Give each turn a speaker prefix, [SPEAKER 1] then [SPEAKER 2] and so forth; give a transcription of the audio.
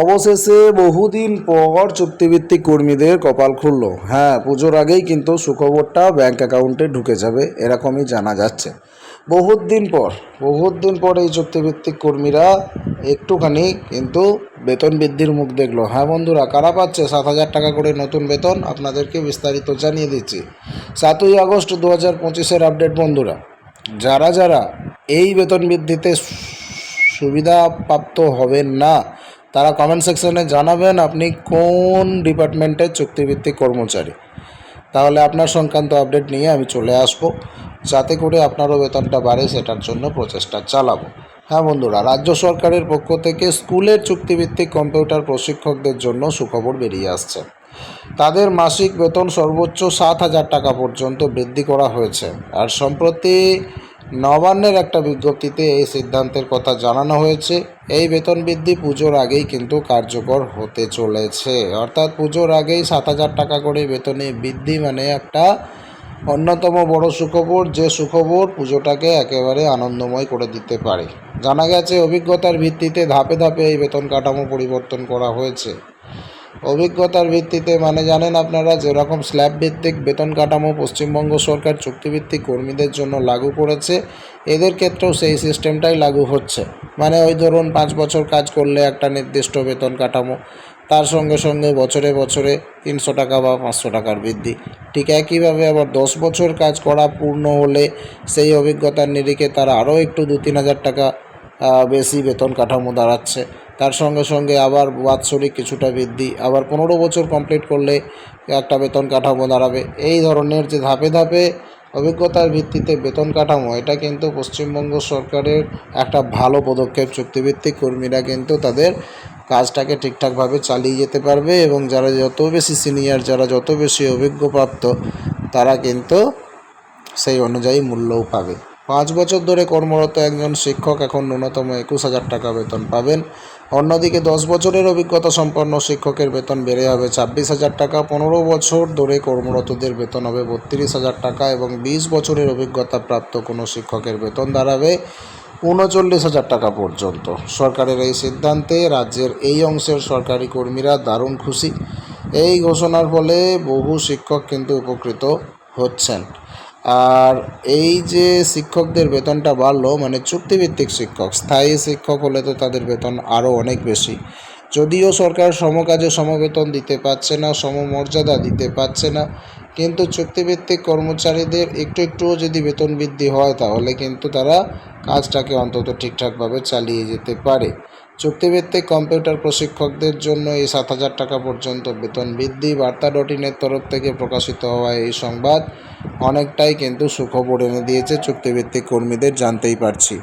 [SPEAKER 1] অবশেষে বহুদিন পর চুক্তিভিত্তিক কর্মীদের কপাল খুলল। হ্যাঁ পুজোর আগেই কিন্তু সুখবরটা ব্যাংক অ্যাকাউন্টে ঢুকে যাবে, এরকমই জানা যাচ্ছে। বহুত দিন পর, বহুত দিন পর এই চুক্তিভিত্তিক কর্মীরা একটুখানি কিন্তু বেতন বৃদ্ধির মুখ দেখল। হ্যাঁ বন্ধুরা, কারা পাচ্ছে? সাত হাজার টাকা করে নতুন বেতন? আপনাদেরকে বিস্তারিত জানিয়ে দিচ্ছি। সাতই আগস্ট দু হাজার পঁচিশের আপডেট বন্ধুরা। যারা যারা এই বেতন বৃদ্ধিতে সুবিধাপ্রাপ্ত হবেন না তারা কমেন্ট সেকশনে জানাবেন আপনি কোন ডিপার্টমেন্টের চুক্তিভিত্তিক কর্মচারী। তাহলে আপনার সংক্রান্ত আপডেট নিয়ে আমি চলে আসব। যাতে করে আপনারও বেতনটা বাড়ে, সেটার জন্য প্রচেষ্টা চালাবো। হ্যাঁ বন্ধুরা, রাজ্য সরকারের পক্ষ থেকে স্কুলের চুক্তিভিত্তিক কম্পিউটার প্রশিক্ষকদের জন্য সুখবর বেরিয়ে আসছে। তাদের মাসিক বেতন সর্বোচ্চ সাত হাজার টাকা পর্যন্ত বৃদ্ধি করা হয়েছে। আর সম্প্রতি নবান্নের একটা বিজ্ঞপ্তিতে এই সিদ্ধান্তের কথা জানানো হয়েছে। এই বেতন বৃদ্ধি পুজোর আগেই কিন্তু কার্যকর হতে চলেছে। অর্থাৎ পুজোর আগেই সাত হাজার টাকা করে বেতনে বৃদ্ধি মানে একটা অন্যতম বড় সুখবর। যে সুখবর পুজোটাকে একেবারে আনন্দময় করে দিতে পারে। জানা গেছে, অভিজ্ঞতার ভিত্তিতে ধাপে ধাপে এই বেতন কাঠামো পরিবর্তন করা হয়েছে। অভিজ্ঞতার ভিত্তিতে মানে জানেন আপনারা, যেরকম স্ল্যাব ভিত্তিক বেতন কাঠামো পশ্চিমবঙ্গ সরকার চুক্তিভিত্তিক কর্মীদের জন্য লাগু করেছে, এদের ক্ষেত্রেও সেই সিস্টেমটাই লাগু হচ্ছে। মানে ওই ধরুন, পাঁচ বছর কাজ করলে একটা নির্দিষ্ট বেতন কাঠামো, তার সঙ্গে সঙ্গে বছরে বছরে তিনশো টাকা বা পাঁচশো টাকার বৃদ্ধি। ঠিক একইভাবে আবার দশ বছর কাজ করা পূর্ণ হলে সেই অভিজ্ঞতার নিরিখে তারা আরও একটু দু তিন হাজার টাকা বেশি বেতন কাঠামো দাঁড়াচ্ছে। তার সঙ্গে সঙ্গে আবার বাৎসরিক কিছুটা বৃদ্ধি, আবার পনেরো বছর কমপ্লিট করলে একটা বেতন কাঠামো দাঁড়াবে। এই ধরনের যে ধাপে ধাপে অভিজ্ঞতার ভিত্তিতে বেতন কাঠামো, এটা কিন্তু পশ্চিমবঙ্গ সরকারের একটা ভালো পদক্ষেপ। চুক্তিভিত্তিক কর্মীরা কিন্তু তাদের কাজটাকে ঠিকঠাকভাবে চালিয়ে যেতে পারবে এবং যারা যত বেশি সিনিয়র যারা যত বেশি অভিজ্ঞপ্রাপ্ত, তারা কিন্তু সেই অনুযায়ী মূল্যও পাবে। পাঁচ বছর ধরে কর্মরত একজন শিক্ষক এখন ন্যূনতম একুশ হাজার টাকা বেতন পাবেন। অন্যদিকে দশ বছরের অভিজ্ঞতা সম্পন্ন শিক্ষকের বেতন বেড়ে হবে ছাব্বিশ হাজার টাকা। পনেরো বছর ধরে কর্মরতদের বেতন হবে বত্রিশ হাজার টাকা এবং বিশ বছরের অভিজ্ঞতা প্রাপ্ত কোনো শিক্ষকের বেতন দাঁড়াবে উনচল্লিশ হাজার টাকা পর্যন্ত। সরকারের এই সিদ্ধান্তে রাজ্যের এই অংশের সরকারি কর্মীরা দারুণ খুশি। এই ঘোষণার ফলে বহু শিক্ষক কিন্তু উপকৃত হচ্ছেন। আর এই যে শিক্ষকদের বেতনটা বাড়লো মানে চুক্তিভিত্তিক শিক্ষক, স্থায়ী শিক্ষক হলে তো তাদের বেতন আরও অনেক বেশি। যদিও সরকার সমকাজে সমবেতন দিতে পারছে না, সমমর্যাদা দিতে পারছে না, কিন্তু চুক্তিভিত্তিক কর্মচারীদের একটু একটুও যদি বেতন বৃদ্ধি হয়, তাহলে কিন্তু তারা কাজটাকে অন্তত ঠিকঠাকভাবে চালিয়ে যেতে পারে। চুক্তিভিত্তিক কম্পিউটার প্রশিক্ষকদের জন্য এই সাত হাজার টাকা পর্যন্ত বেতন বৃদ্ধি বার্তা ডট ইনের তরফ থেকে প্রকাশিত হওয়া এই সংবাদ অনেকটাই কিন্তু সুখবর এনে দিয়েছে চুক্তিভিত্তিক কর্মীদের জানতেই পারছি।